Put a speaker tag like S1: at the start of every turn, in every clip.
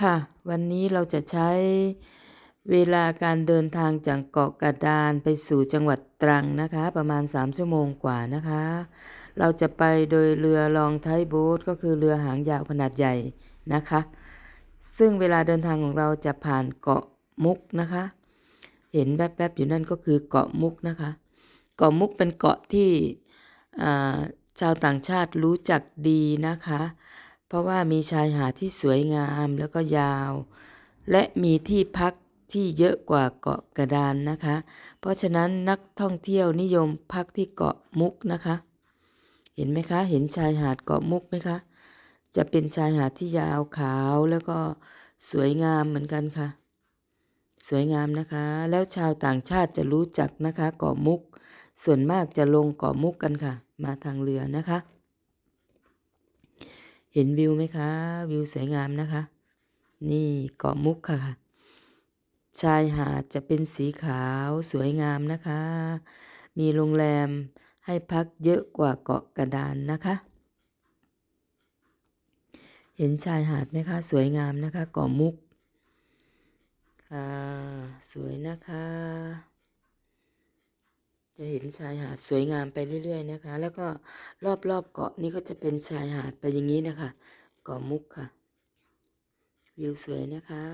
S1: ค่ะ วันนี้เราจะใช้เวลาการเดินทางจากเกาะกระดานไปสู่จังหวัดตรังนะคะ ประมาณ 3 ชั่วโมงกว่านะคะ เราจะไปโดยเรือลองไทยโบ๊ทก็คือเรือหางยาวขนาดใหญ่นะคะ ซึ่งเวลาเดินทางของเราจะผ่านเกาะมุกนะคะ เห็นแป๊บๆอยู่นั่นก็คือเกาะมุกนะคะ เกาะมุกเป็นเกาะที่ชาวต่างชาติรู้จักดีนะคะ เพราะว่ามีชายหาดที่สวยงามแล้วก็ยาว และมีที่พักที่เยอะกว่าเกาะกระดานนะคะ เพราะฉะนั้นนักท่องเที่ยวนิยมพักที่เกาะมุกนะคะ เห็นไหมคะ เห็นชายหาดเกาะมุกไหมคะ จะเป็นชายหาดที่ยาวขาวแล้วก็สวยงามเหมือนกันค่ะ สวยงามนะคะ แล้วชาวต่างชาติจะรู้จักนะคะเกาะมุก ส่วนมากจะลงเกาะมุกกันค่ะ มาทางเรือนะคะ ห็นวิวไหมคะ วิวสวยงามนะคะ นี่เกาะมุกค่ะ ชายหาดจะเป็นสีขาวสวยงามนะคะ มีโรงแรมให้พักเยอะกว่าเกาะกระดานนะคะ เห็นชายหาดไหมคะ สวยงามนะคะเกาะมุกค่ะสวยนะคะ จะเห็นชายหาดสวยงามไปเรื่อย ๆ นะคะ แล้วก็รอบๆเกาะนี้ก็จะเป็นชายหาดไปอย่างนี้นะคะเกาะมุกค่ะ วิวสวยนะคะ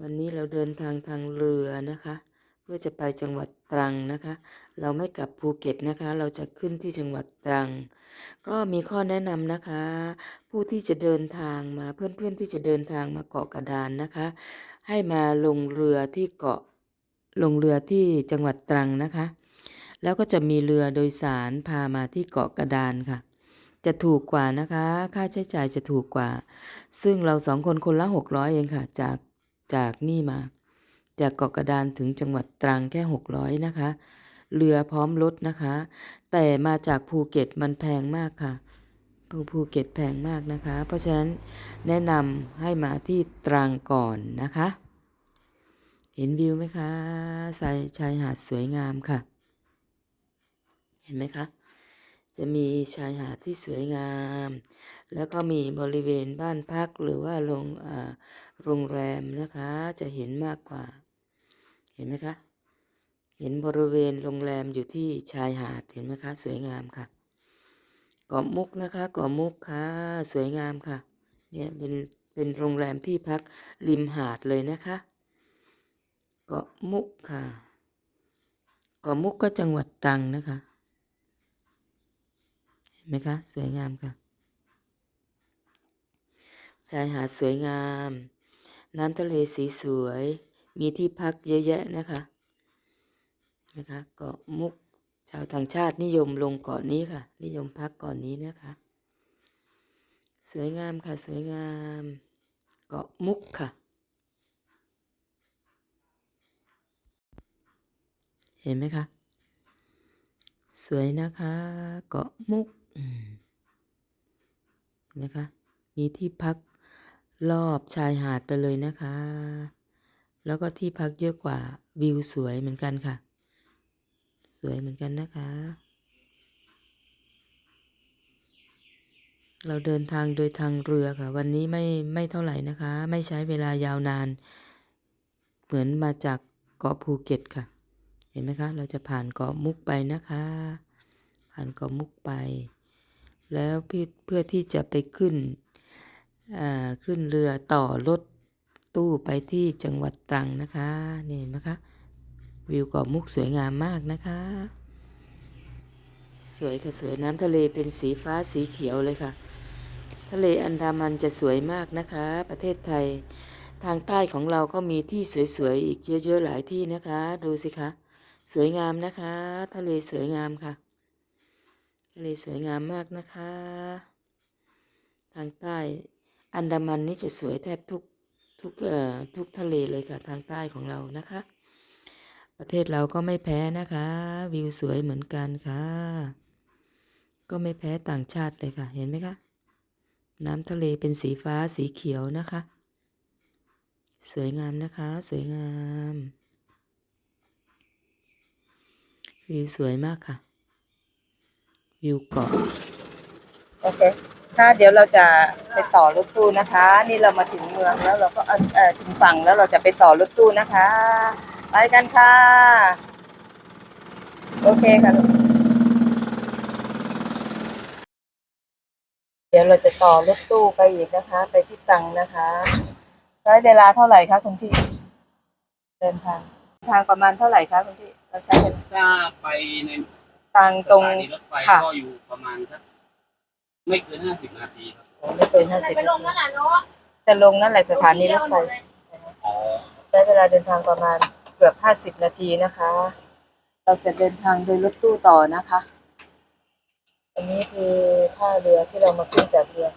S1: วันนี้เราเดินทางทางเรือนะคะ เพื่อจะไปจังหวัดตรังนะคะ เราไม่กลับภูเก็ตนะคะ เราจะขึ้นที่จังหวัดตรัง ก็มีข้อแนะนำนะคะ ผู้ที่จะเดินทางมาเพื่อนๆที่จะเดินทางมาเกาะกระดานนะคะ ให้มาลงเรือที่เกาะ ลงเรือที่จังหวัดตรังนะคะ แล้วก็จะมีเรือโดยสารพามาที่เกาะกระดานค่ะ จะถูกกว่านะคะ ค่าใช้จ่ายจะถูกกว่า ซึ่งเราสองคนคนละหกร้อยเองค่ะ จากจากนี่มา จากเกาะกระดานถึงจังหวัดตรังแค่หกร้อยนะคะ เรือพร้อมรถนะคะ แต่มาจากภูเก็ตมันแพงมากค่ะภูภูเก็ตแพงมากนะคะ เพราะฉะนั้นแนะนำให้มาที่ตรังก่อนนะคะ เห็นวิวไหมคะชายชายหาดสวยงามค่ะ เห็นไหมคะ จะมีชายหาดที่สวยงาม แล้วก็มีบริเวณบ้านพักหรือว่าโรงอ่าโรงแรมนะคะ จะเห็นมากกว่า เห็นไหมคะ เห็นบริเวณโรงแรมอยู่ที่ชายหาด เห็นไหมคะ สวยงามค่ะเกาะมุกนะคะเกาะมุกค่ะ สวยงามค่ะ เนี่ยเป็นเป็นโรงแรมที่พักริมหาดเลยนะคะ เกาะมุกค่ะ เกาะมุกก็จังหวัดตรังนะคะ เห็นไหมคะ สวยงามค่ะ ชายหาดสวยงาม น้ำทะเลสีสวย มีที่พักเยอะแยะนะคะนะคะ เกาะมุกชาวต่างชาตินิยมลงเกาะนี้ค่ะ นิยมพักเกาะนี้นะคะ สวยงามค่ะ สวยงาม เกาะมุกค่ะ เห็นไหมคะ สวยนะคะ เกาะมุกเห็นไหมคะ มีที่พักรอบชายหาดไปเลยนะคะ แล้วก็ที่พักเยอะกว่าวิวสวยเหมือนกันค่ะ สวยเหมือนกันนะคะ เราเดินทางโดยทางเรือค่ะ วันนี้ไม่ไม่เท่าไหร่นะคะ ไม่ใช้เวลายาวนาน เหมือนมาจากเกาะภูเก็ตค่ะ เห็นไหมคะ เราจะผ่านเกาะมุกไปนะคะ ผ่านเกาะมุกไป แล้วพี่เพื่อที่จะไปขึ้นอ่าขึ้นเรือต่อรถตู้ไปที่จังหวัดตรังนะคะนี่เห็นไหมคะวิวเกาะมุกสวยงามมากนะคะ สวยค่ะสวยน้ำทะเลเป็นสีฟ้าสีเขียวเลยค่ะ ทะเลอันดามันจะสวยมากนะคะ ประเทศไทยทางใต้ของเราก็มีที่สวยๆ อีกเยอะๆหลายที่นะคะ ดูสิคะ สวยงามนะคะ ทะเลสวยงามค่ะ ทะเลสวยงามมากนะคะ ทางใต้อันดามันนี่จะสวยแทบทุกทุกเอ่อทุกทะเลเลยค่ะ ทางใต้ของเรานะคะ ประเทศเราก็ไม่แพ้นะคะ วิวสวยเหมือนกันค่ะ ก็ไม่แพ้ต่างชาติเลยค่ะ เห็นไหมคะน้ำทะเลเป็นสีฟ้าสีเขียวนะคะ สวยงามนะคะ สวยงาม วิวสวยมากค่ะ วิวเกาะ
S2: Okay. ค่ะเดี๋ยวเราจะไปต่อรถตู้นะคะ นี่เรามาถึงเมืองแล้วเราก็เออเอ่อถึงฝั่งแล้วเราจะไปต่อรถตู้นะคะ ไปกันค่ะ โอเคค่ะลูกเดี๋ยวเราจะต่อรถตู้ไปอีกนะคะ ไปที่ตรังนะคะใช้เวลาเท่าไหร่คะคุณพี่ เดินทางทางประมาณเท่าไหร่คะคุณพี่ เราใช้เวลา
S3: ถ้าไปใน
S2: ทางตรง
S3: สถานีรถไฟ
S2: ค่ะ
S3: ก็อยู่ประมาณสักไม่เกินห้าสิบนาทีครับ
S2: โอ้ไม่เกินห้าสิบ
S4: ไปลงนั่นแหละเนาะ
S2: จะลงนั่นแหละสถานีรถไฟ
S3: อ๋อ
S2: ใช้เวลาเดินทางประมาณเกือบห้าสิบนาทีนะคะ เราจะเดินทางโดยรถตู้ต่อนะคะ อันนี้คือท่าเรือที่เรามาขึ้นจากเรือ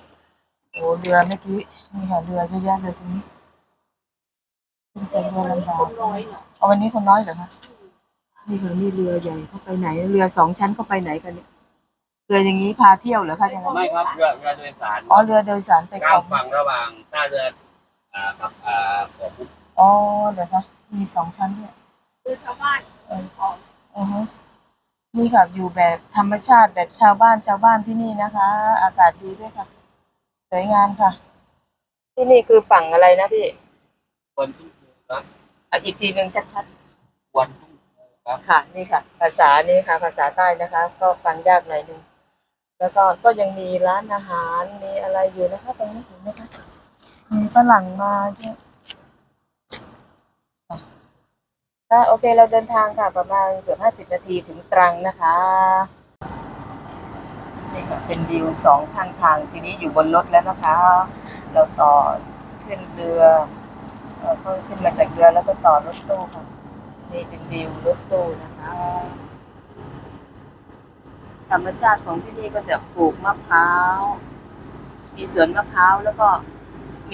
S2: โอ้เรือเมื่อกี้นี่ค่ะเรือเยอะแยะเลยตรงนี้ขึ้นจากเรือลำบากเอาวันนี้คนน้อยเหรอคะ นี่ค่ะนี่เรือใหญ่เขาไปไหน เรือสองชั้นเขาไปไหนกันเนี่ยเรืออย่างนี้พาเที่ยวเหรอคะยังไง
S3: ไม่ครับเรือเรือโดยสาร
S2: อ๋อเรือโดยสารไปเกาะ
S3: ข้ามฝั่งระหว่างท่าเรืออ่ากับอ่าเกาะมุก
S2: อ๋อเดี๋ยวนะมีสองชั้นด้วย
S4: คือชาวบ้าน
S2: เอออือฮึนี่ค่ะอยู่แบบธรรมชาติแบบชาวบ้านชาวบ้านที่นี่นะคะ อากาศดีด้วยค่ะสวยงามค่ะ ที่นี่คือฝั่งอะไรนะพี่
S3: ควนทุ่งคูครับ
S2: อะอีกทีหนึ่งชัด
S3: ควนทุ่ง ครับ
S2: ค่ะ นี่ค่ะ ภาษานี่ค่ะ ภาษาใต้นะคะ ก็ฟังยากหน่อยนึงแล้วก็ก็ยังมีร้านอาหารมีอะไรอยู่นะคะ ตรงนี้เห็นไหมคะมีฝรั่งมาเยอะค่ะโอเคเราเดินทางค่ะประมาณเกือบห้าสิบนาทีถึงตรังนะคะนี่ก็เป็นวิวสองข้างทางทีนี้อยู่บนรถแล้วนะคะ เราต่อขึ้นเรือเอ่อก็ขึ้นมาจากเรือแล้วก็ต่อรถตู้ค่ะ นี่เป็นวิวรถตู้นะคะธรรมชาติของที่นี่ก็จะปลูกมะพร้าว มีสวนมะพร้าวแล้วก็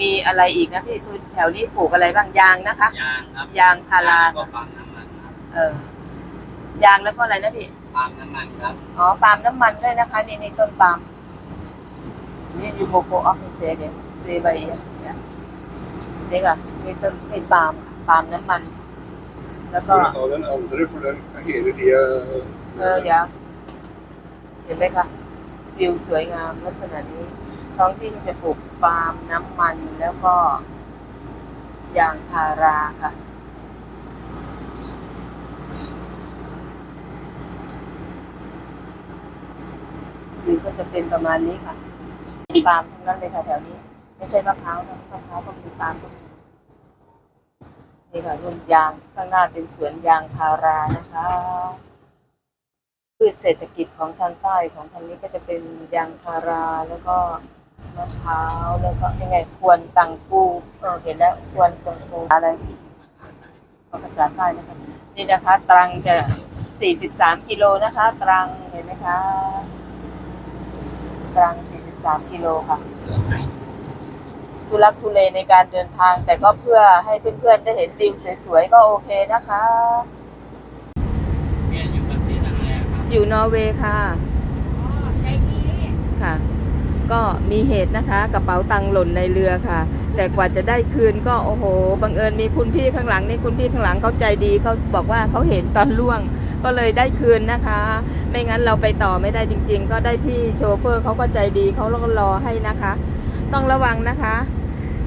S2: มีอะไรอีกนะพี่คือแถวนี้ปลูกอะไรบ้างยางนะคะ
S3: ยางครับ
S2: ยางพารา
S3: ก็ปาล์มน้ำมันครับ
S2: เออยางแล้วก็อะไรนะพี่
S3: ปาล์มน้ำมันครับ
S2: อ๋อปาล์มน้ำมันด้วยนะคะนี่นี่ต้นปาล์มนี่อยู่โบโกออฟเซเดเซใบเอียเนี่ยนี่ค่ะนี่ต้นนี่ปาล์มค่ะปาล์มน้ำมัน แล้วก็
S5: Voor een andere, voor een degene die eh,
S2: เอออย่าเห็นไหมคะวิวสวยงามลักษณะนี้ ท้องที่จะปลูกปาล์มน้ำมันแล้วก็ยางพาราค่ะ วิวก็จะเป็นประมาณนี้ค่ะปาล์มทั้งนั้นเลยค่ะแถวนี้ ไม่ใช่มะพร้าวนะมะพร้าวก็มีปาล์มก็มี นี่ค่ะรุ่นยางข้างหน้าเป็นสวนยางพารานะคะพืชเศรษฐกิจของทางใต้ของทางนี้ก็จะเป็นยางพาราแล้วก็มะพร้าวแล้วก็ยังไงควรตังกูเออเห็นแล้วควรตังกูอะไรภาษาใต้นะคะนี่นะคะ ตรังจะ43กิโลนะคะ ตรังเห็นไหมคะ ตรัง43กิโลค่ะ ทุลักทุเลในการเดินทาง แต่ก็เพื่อให้เพื่อนๆได้เห็นวิวสวยๆก็โอเคนะคะ
S3: เนี่ยอยู่ประเทศอะไรอะครับ
S2: อยู่นอร์เวย์ค่ะ
S4: อ๋อใจดี
S2: ค่ะ ก็มีเหตุนะคะ กระเป๋าตังค์หล่นในเรือค่ะ แต่กว่าจะได้คืนก็โอ้โหบังเอิญมีคุณพี่ข้างหลังนี่คุณพี่ข้างหลังเขาใจดีเขาบอกว่าเขาเห็นตอนล่วง ก็เลยได้คืนนะคะ ไม่งั้นเราไปต่อไม่ได้จริง ๆ ก็ได้พี่โชเฟอร์เขาก็ใจดีเขาก็รอให้นะคะ ต้องระวังนะคะ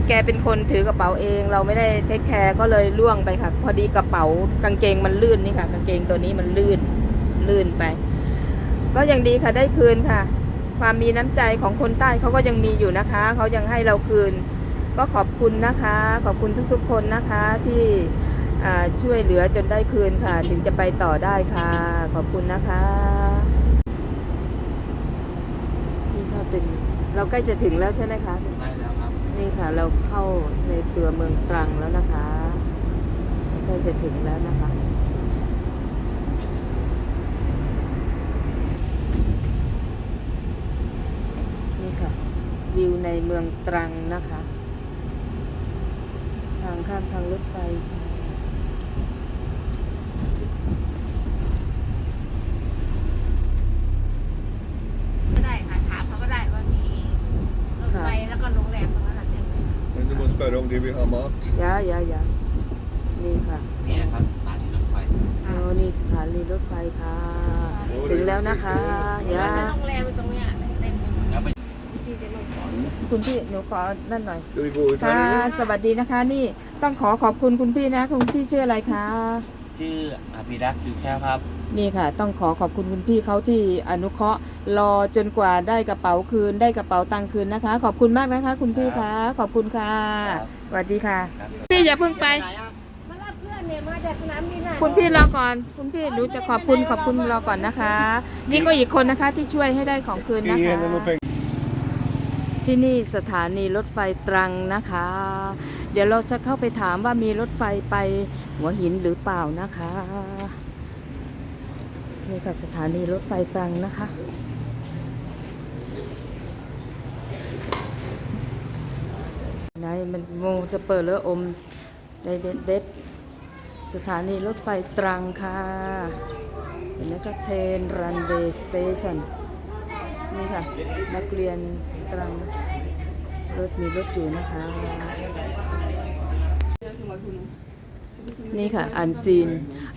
S2: แกเป็นคนถือกระเป๋าเอง เราไม่ได้เทคแคร์ก็เลยล่วงไปค่ะ พอดีกระเป๋ากางเกงมันลื่นนี่ค่ะ กางเกงตัวนี้มันลื่นลื่นไป ก็ยังดีค่ะได้คืนค่ะ ความมีน้ำใจของคนใต้เขาก็ยังมีอยู่นะคะเขายังให้เราคืน ก็ขอบคุณนะคะ ขอบคุณทุกๆ คนนะคะที่ช่วยเหลือจนได้คืนค่ะ ถึงจะไปต่อได้ค่ะ ขอบคุณนะคะนี่ก็เป็นเราใกล้จะถึงแล้วใช่ไหมคะ นี่ค่ะเราเข้าในตัวเมืองตรังแล้วนะคะใกล้จะถึงแล้วนะคะ นี่ค่ะ วิวในเมืองตรังนะคะ ทางข้ามทางรถไฟค่ะ
S4: ก็ได้ค่ะถามเขาก็ได้ว่ามีรถไฟแล้วก็โรงแรมตรงนั้นน่ะเต็มเลย
S5: en du moet spørre om de vil ha mat.
S2: ยายายานี่ค่ะ
S3: เนี่ยครับสถานีรถไฟ
S2: โอ้นี่สถานีรถไฟค่ะ ถึงแล้วนะคะยา
S4: แล้วโรงแรมอยู่ตรงเนี้ยเต็มเลย
S3: แล้วไป
S2: วิธี
S4: ที่จะลงก่อน
S2: คุณพี่หนูขอนั่นหน่อย
S5: Ska vi gå ut
S2: ค่ะ
S5: här
S2: สวัสดีนะคะ นี่ต้องขอขอบคุณคุณพี่นะ คุณพี่ชื่ออะไรคะ
S3: ชื่ออภิรักษ์คือแค่ครับ
S2: นี่ค่ะ ต้องขอขอบคุณคุณพี่เขาที่อนุเคราะห์รอจนกว่าได้กระเป๋าคืน ได้กระเป๋าตังค์คืนนะคะ ขอบคุณมากนะคะ คุณพี่คะขอบคุณค่ะ
S3: ครับ
S2: สวัสดีค่ะ
S3: ครับ
S2: พี่อย่าเพิ่งไป
S4: มารับเพื่อนเนี่ยมาจากสนามบินน่ะ
S2: คุณพี่รอก่อน คุณพี่หนูจะขอบคุณขอบคุณรอก่อนนะคะ นี่ก็อีกคนนะคะที่ช่วยให้ได้ของคืนนะ
S5: Ingen
S2: คะ
S5: eller några pengar.
S2: ที่นี่สถานีรถไฟตรังนะคะ เดี๋ยวเราจะเข้าไปถามว่ามีรถไฟไปหัวหินหรือเปล่านะคะ นี่ค่ะสถานีรถไฟตรังนะคะ ไหนมันโมจะเปิดหรืออมในเบ็ดเบ็ดสถานีรถไฟตรังค่ะ เห็นไหมคะเทนรันเวย์สเตชันนี่ค่ะ นักเรียนกำลัง รถมีรถอยู่นะคะ นี่ค่ะ อันซีน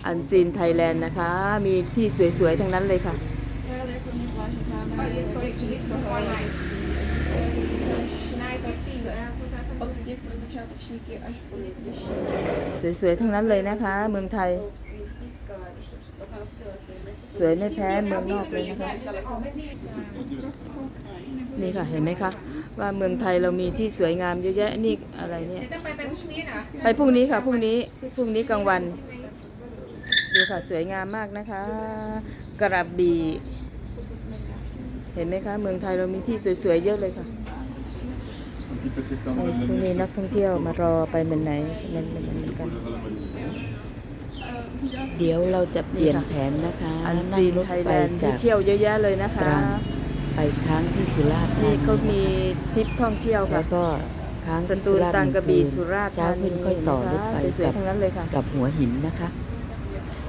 S2: อันซีนไทยแลนด์นะคะ มีที่สวยๆ ทั้งนั้นเลยค่ะ สวยๆ ทั้งนั้นเลยนะคะ เมืองไทย สวยไม่แพ้เมืองนอกเลยนะคะ นี่ค่ะ เห็นไหมคะ ว่าเมืองไทยเรามีที่สวยงามเยอะแยะนี่อะไรเนี่ย
S4: ต้องไปไปพรุ่งนี้เหรอ
S2: ไปพรุ่งนี้ค่ะพรุ่งนี้พรุ่งนี้กลางวัน ดูค่ะสวยงามมากนะคะ กระบี่เห็นไหมคะ เมืองไทยเรามีที่สวยๆเยอะเลยค่ะไอ้พรุ่งนี้นักท่องเที่ยวมารอไปเหมือนไหนมันมันเหมือนกัน
S1: เดี๋ยวเราจะเปลี่ยนแผนนะคะ
S2: อัน
S1: นั่
S2: ซี
S1: ง
S2: น
S1: รถ
S2: ไทย
S1: ไฟ
S2: แลนด์ที่
S1: จาก
S2: เที่ยวเยอะแยะเลยนะ
S1: ต
S2: คะ
S1: รัง ไปค้างที่สุราษฎร์ธา
S2: นี่
S1: นี
S2: ก็มีทริปท่องเที่ยว
S1: แล้
S2: ค่ะ
S1: วก็ค้าง
S2: ส
S1: ที่
S2: ตู
S1: สุ
S2: ล
S1: ราษฎร์
S2: ตังกระบี่
S1: หนึ่ง
S2: สุราษฎร์
S1: เช้า
S2: ธานี
S1: ขึ้นค่อยต่อรถไฟ
S2: สวย
S1: กับ
S2: ๆทั้งนั้นเลยค่ะ
S1: กับหัวหินนะคะ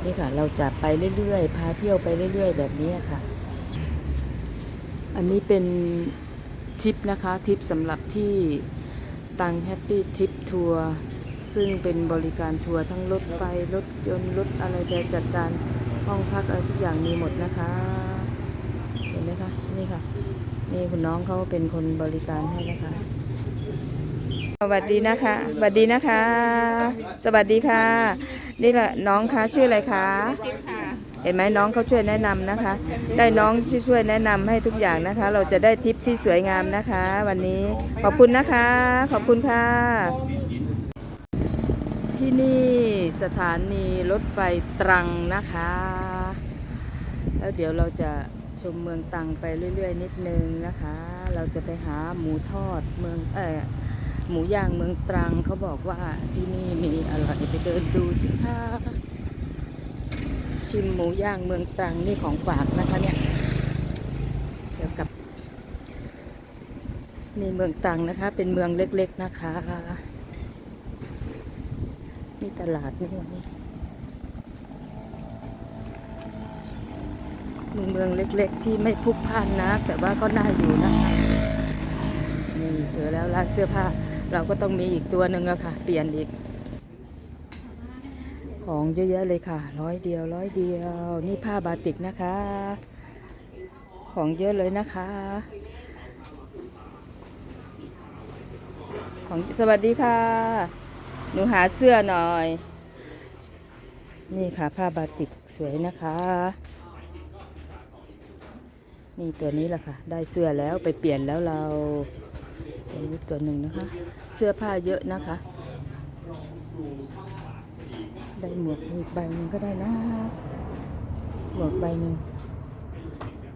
S1: นี่ค่ะ เราจะไปเรื่อยๆ พาเที่ยวไปเรื่อย ๆ แบบนี้ค่ะ
S2: อันนี้เป็นทริปนะคะทริปสำหรับที่ตังแฮปปี้ทริปทัวร์ซึ่งเป็นบริการทัวร์ทั้งรถไฟรถยนต์รถอะไรแต่จัดการห้องพักอะไรทุกอย่างมีหมดนะคะ เห็นไหมคะนี่ค่ะ นี่คุณน้องเขาเป็นคนบริการให้นะคะ สวัสดีนะคะสวัสดีนะคะ สวัสดีค่ะ นี่แหละน้องคะชื่ออะไรคะ
S4: จิ๊บค่ะ
S2: เห็นไหมน้องเขาช่วยแนะนำนะคะ ได้น้องที่ช่วยแนะนำให้ทุกอย่างนะคะ เราจะได้ทริปที่สวยงามนะคะ วันนี้ขอบคุณนะคะ ขอบคุณค่ะ ที่นี่สถานีรถไฟตรังนะคะ แล้วเดี๋ยวเราจะ ชมเมืองตังไปเรื่อย ๆ นิดนึงนะคะ เราจะไปหาหมูทอดเมืองเออหมูย่างเมืองตรังเขาบอกว่าที่นี่มีอร่อยไปเดินดูสิคะชิมหมูย่างเมืองตรังนี่ของฝากนะคะเนี่ยเดี๋ยวกับนี่เมืองตรังนะคะ เป็นเมืองเล็กๆนะคะนี่ตลาดนี่นี่เมือง เมืองเล็กๆ ที่ไม่พลุกพล่านนะ แต่ว่าก็น่าอยู่นะคะนี่เจอแล้วร้านเสื้อผ้า เราก็ต้องมีอีกตัวหนึ่งอะค่ะ เปลี่ยนอีก ของเยอะแยะเลยค่ะ ร้อยเดียวร้อยเดียว นี่ผ้าบาติกนะคะ ของเยอะเลยนะคะ ของสวัสดีค่ะ หนูหาเสื้อหน่อย นี่ค่ะผ้าบาติกสวยนะคะ นี่ตัวนี้แหละค่ะ ได้เสื้อแล้วไปเปลี่ยนแล้วเราตัวนี้ตัวหนึ่งนะคะ เสื้อผ้าเยอะนะคะ ได้หมวกอีกใบหนึ่งก็ได้นะ หมวกใบหนึ่ง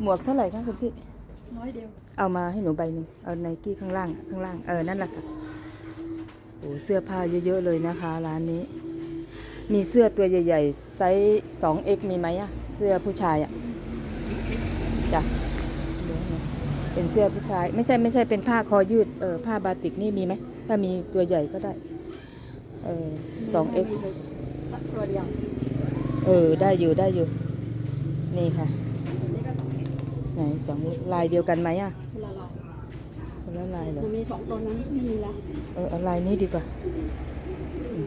S2: หมวกเท่าไหร่คะคุณพี่
S4: น้อยเดียว
S2: เอามาให้หนูใบหนึ่ง เอาไนกี้ข้างล่าง ข้างล่าง เออ นั่นแหละค่ะโอ้เสื้อผ้าเยอะๆเลยนะคะ ร้านนี้ มีเสื้อตัวใหญ่ ๆ ไซส์สองเอ็กมีไหมอะเสื้อผู้ชายอะจ้ะเดี๋ยวนะ เป็นเสื้อผู้ชาย ไม่ใช่ไม่ใช่เป็นผ้าคอยืดเออผ้าบาติกนี่มีไหมถ้ามีตัวใหญ่ก็ได้เออสองเอ็ก
S4: สักตัวเดียว
S2: เออได้อยู่ได้อยู่ นี่ค่ะ ไหนสองลายเดียวกันไหมอะ
S4: ละลาย
S2: คนละลายเหรอ
S4: มันมีสองตัวนั้นไม่มีแล้ว
S2: เออเอาลายนี้ดีกว่าอืม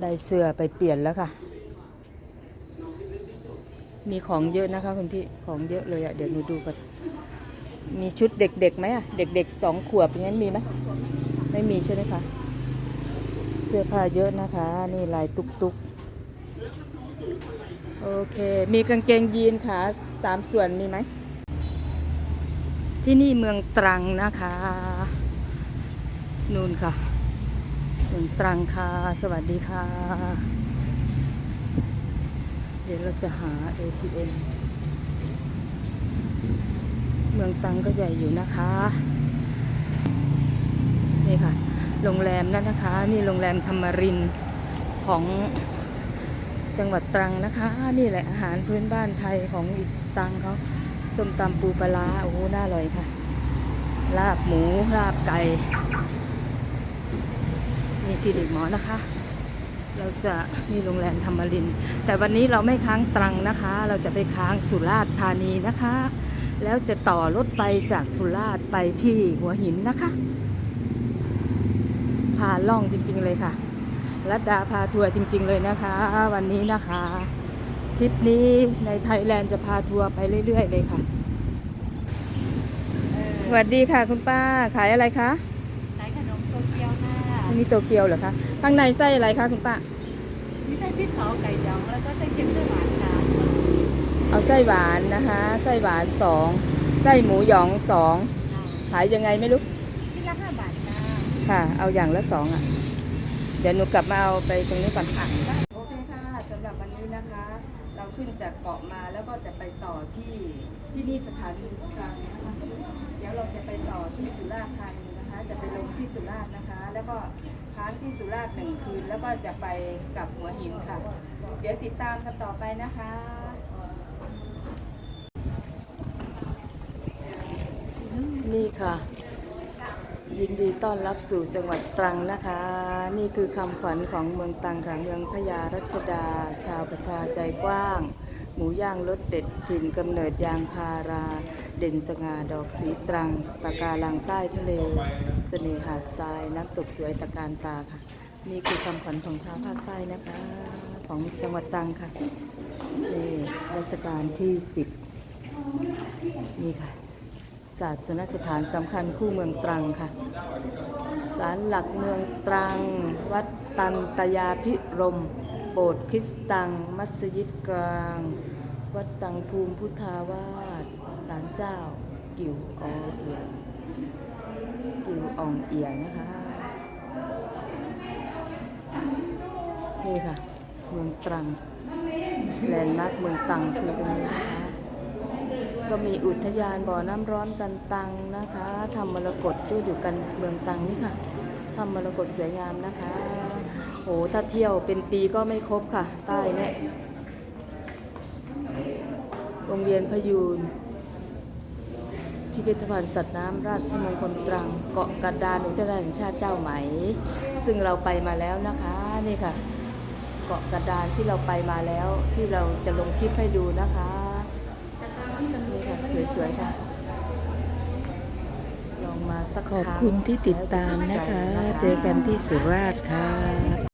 S2: ได้เสื้อไปเปลี่ยนแล้วค่ะ มีของเยอะนะคะคุณพี่ของเยอะเลยอะ่ะเดี๋ยวหนูดูก่อน มีชุดเด็กๆไหมอะเด็กๆสองขวบอย่างนั้นมีไหมไม่มีใช่ไหมคะ เสื้อผ้าเยอะนะคะ นี่ลายตุกตุกโอเค มีกางเกงยีนขาสามส่วนมีไหม ที่นี่เมืองตรังนะคะ นู่นค่ะ เมืองตรังค่ะ สวัสดีค่ะ เดี๋ยวเราจะหา ATM เมืองตรังก็ใหญ่อยู่นะคะ นี่ค่ะ โรงแรมนั่นนะคะ นี่โรงแรมธรรมรินทร์ของจังหวัดตรังนะคะ นี่แหละอาหารพื้นบ้านไทยของอีกตรังเขาส้มตำปูปลาโอ้โหน่าอร่อยค่ะ ลาบหมูลาบไก่นี่คลินิกหมอนะคะ เราจะมีโรงแรมธรรมรินทร์แต่วันนี้เราไม่ค้างตรังนะคะ เราจะไปค้างสุราษฎร์ธานีนะคะ แล้วจะต่อรถไฟจากสุราษฎร์ไปที่หัวหินนะคะพาล่องจริง ๆ เลยค่ะรัดดาพาทัวร์จริง ๆ เลยนะคะ วันนี้นะคะทริปนี้ในไทยแลนด์จะพาทัวร์ไปเรื่อย ๆ เลยค่ะ สวัสดีค่ะคุณป้าขายอะไรคะ
S4: ขายขนมโตเกียวค่ะ
S2: อันนี้โตเกียวเหรอคะข้างในไส้อะไรคะคุณป้า
S4: มีไส้พริกเผาไก่ดองแล้วก็ไส้เค็มไส้หวานค่ะ
S2: เอาไส้หวานนะคะ ไส้หวานสองไส้หมูหยองสองขายยังไงไม่รู้
S4: ชิ้นละห้าบาทค่ะ
S2: ค่ะ เอาอย่างละสองอะ เดี๋ยวหนูกลับมาเอาไปตรงนี้ก่อนค่ะโอเคค่ะสำหรับวันนี้นะคะ เราขึ้นจากเกาะมาแล้วก็จะไปต่อที่ที่นี่สถานีกลางนะคะเดี๋ยวเราจะไปต่อที่สุราษฎร์ธานีนะคะ จะไปลงที่สุราษฎร์นะคะ แล้วก็ค้างที่สุราษฎร์หนึ่งคืน แล้วก็จะไปกลับหัวหินค่ะ เดี๋ยวติดตามกันต่อไปนะคะ นี่ค่ะ ยินดีต้อนรับสู่จังหวัดตรังนะคะ นี่คือคำขวัญของเมืองตรังค่ะเมืองพญารัชดา ชาวประชาใจกว้าง หมูย่างรสเด็ดถิ่นกำเนิดยางพารา เด่นสง่าดอกสีตรังปะการังใต้ทะเลเสน่หาดทรายน้ำตกสวยตะการตาค่ะ นี่คือคำขวัญของชาวภาคใต้นะคะ ของจังหวัดตรังค่ะนี่รัชกาลที่สิบนี่ค่ะ ศาสนสถานสำคัญคู่เมืองตรังค่ะศาลหลักเมืองตรัง วัดตันตยาพิรม โบสถ์คริสต์ตัง มัสยิดกลาง วัดตังภูมิพุทธาวาสศาลเจ้า กิวออเอียงกิวอองเอียงนะคะ นี่ค่ะ เมืองตรังแลนด์มาร์คเมืองตรังคือตรงนี้นะคะ ก็มีอุทยานบ่อน้ำร้อนกันตังนะคะทำมรกตอยู่อยู่กันเมืองตังนี่ค่ะทำมรกตสวยงามนะคะโอ้ถ้าเที่ยวเป็นปีก็ไม่ครบค่ะ ใต้เนี่ยโรงเรียนพยูนพิพิธภัณฑ์สัตว์น้ำราชมงคลตรัง เกาะกระดานอุทยานแห่งชาติเจ้าไหม ซึ่งเราไปมาแล้วนะคะนี่ค่ะ เกาะกระดานที่เราไปมาแล้วที่เราจะลงคลิปให้ดูนะคะ สวยๆค่ะลองมาสัก
S1: ขอบ
S2: รั้ง
S1: คุณที่ติดตาม
S2: แล้วจ
S1: นะคะ
S2: ติดใจ
S1: เจอกันที่สุราษฎร์ค่ะ